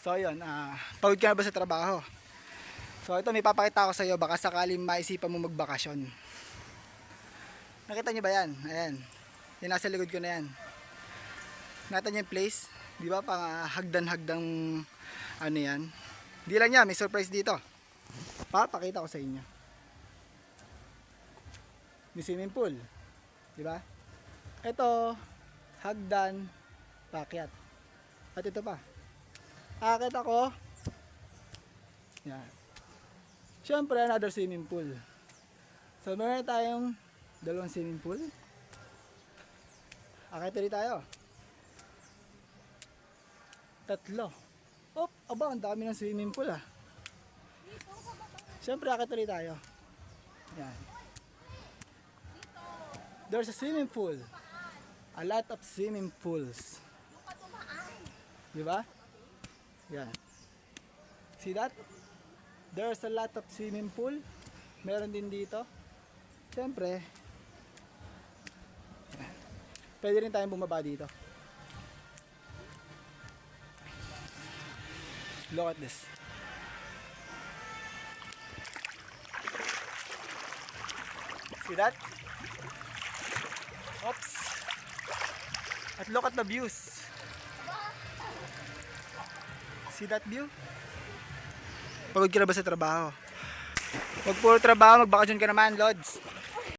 So yun, ah, pagod ka na ba sa trabaho? So ito may papakita ko sa iyo baka sakaling maisipan mo magbakasyon. Nakita niyo ba yan? Ayan. Yung nasa likod ko na yan. Nakita niyo yung place? Di ba? Pang ah, hagdan-hagdang ano yan. Di lang yan, may surprise dito. Papakita ko sa inyo. May swimming pool. Di ba? Ito, hagdan, pakyat. At ito pa. Akit ako. Yan. Siyempre, another swimming pool. So, meron tayong dalawang swimming pool. Akit ulit tayo. Tatlo. Oh, aba, ang dami ng swimming pool ah. Siyempre, akit ulit tayo. Yan. There's a swimming pool. A lot of swimming pools. Di ba? Yan. See that? There's a lot of swimming pool. Meron din dito. Siyempre, pwede rin tayong bumaba dito. Look at this. See that? Oops. At look at the views. See that view? Pagod ka na ba sa trabaho? Huwag puro trabaho, magbakasyon ka naman, Lods.